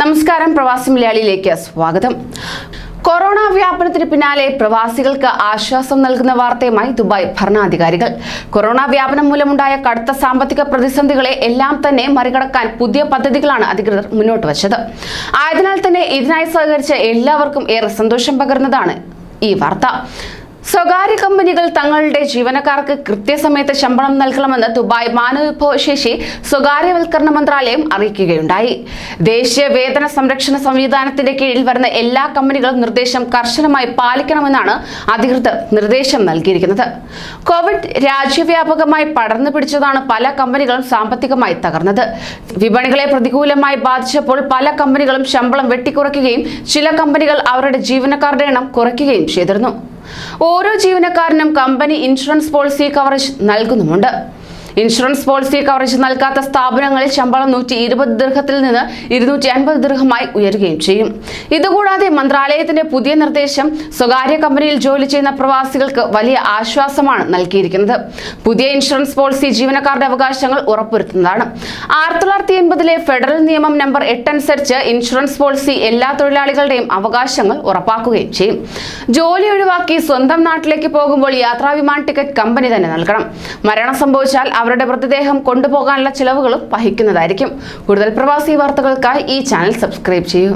നമസ്കാരം പ്രവാസി മലയാളിയിലേക്ക് സ്വാഗതം. കൊറോണ വ്യാപനത്തിന് പിന്നാലെ പ്രവാസികൾക്ക് ആശ്വാസം നൽകുന്ന വാർത്തയുമായി ദുബായ് ഭരണാധികാരികൾ. കൊറോണ വ്യാപനം മൂലമുണ്ടായ കടുത്ത സാമ്പത്തിക പ്രതിസന്ധികളെ എല്ലാം തന്നെ മറികടക്കാൻ പുതിയ പദ്ധതികളാണ് അധികൃതർ മുന്നോട്ട് വച്ചത്. ആയതിനാൽ തന്നെ ഇതിനായി സഹകരിച്ച എല്ലാവർക്കും ഏറെ സന്തോഷം പകർന്നതാണ് ഈ വാർത്ത. സ്വകാര്യ കമ്പനികൾ തങ്ങളുടെ ജീവനക്കാർക്ക് കൃത്യസമയത്ത് ശമ്പളം നൽകണമെന്ന് ദുബായ് മാനവവിഭവശേഷി സ്വകാര്യവൽക്കരണ മന്ത്രാലയം അറിയിക്കുകയുണ്ടായി. ദേശീയ വേതന സംരക്ഷണ സംവിധാനത്തിന്റെ കീഴിൽ വരുന്ന എല്ലാ കമ്പനികളും നിർദ്ദേശം കർശനമായി പാലിക്കണമെന്നാണ് അധികൃതർ നിർദ്ദേശം നൽകിയിരിക്കുന്നത്. കോവിഡ് രാജ്യവ്യാപകമായി പടർന്നു പിടിച്ചതാണ് പല കമ്പനികളും സാമ്പത്തികമായി തകർന്നത്. വിപണികളെ പ്രതികൂലമായി ബാധിച്ചപ്പോൾ പല കമ്പനികളും ശമ്പളം വെട്ടിക്കുറയ്ക്കുകയും ചില കമ്പനികൾ അവരുടെ ജീവനക്കാരുടെ എണ്ണം കുറയ്ക്കുകയും ചെയ്തിരുന്നു. ഓരോ ജീവനക്കാരനും കമ്പനി ഇൻഷുറൻസ് പോളിസി കവറേജ് നൽകുന്നുമുണ്ട്. ഇൻഷുറൻസ് പോളിസി കവറേജ് നൽകാത്ത സ്ഥാപനങ്ങളിൽ ശമ്പളം നൂറ്റി ഇരുപത് ദീർഘത്തിൽ നിന്ന് ഇരുന്നൂറ്റി അൻപത് ദീർഘമായി ഉയരുകയും ചെയ്യും. ഇതുകൂടാതെ മന്ത്രാലയത്തിന്റെ പുതിയ നിർദ്ദേശം സ്വകാര്യ കമ്പനിയിൽ ജോലി ചെയ്യുന്ന പ്രവാസികൾക്ക് വലിയ ആശ്വാസമാണ് നൽകിയിരിക്കുന്നത്. പുതിയ ഇൻഷുറൻസ് പോളിസി ജീവനക്കാരുടെ അവകാശങ്ങൾ ഉറപ്പുവരുത്തുന്നതാണ്. ആയിരത്തി തൊള്ളായിരത്തി എൺപതിലെ ഫെഡറൽ നിയമം നമ്പർ എട്ട് അനുസരിച്ച് ഇൻഷുറൻസ് പോളിസി എല്ലാ തൊഴിലാളികളുടെയും അവകാശങ്ങൾ ഉറപ്പാക്കുകയും ചെയ്യും. ജോലി ഒഴിവാക്കി സ്വന്തം നാട്ടിലേക്ക് പോകുമ്പോൾ യാത്രാ വിമാന ടിക്കറ്റ് കമ്പനി തന്നെ നൽകണം. മരണം സംഭവിച്ചാൽ അവരുടെ മൃതദേഹം കൊണ്ടുപോകാനുള്ള ചിലവുകളും വഹിക്കുന്നതായിരിക്കും. കൂടുതൽ പ്രവാസി വാർത്തകൾക്കായി ഈ ചാനൽ സബ്സ്ക്രൈബ് ചെയ്യൂ.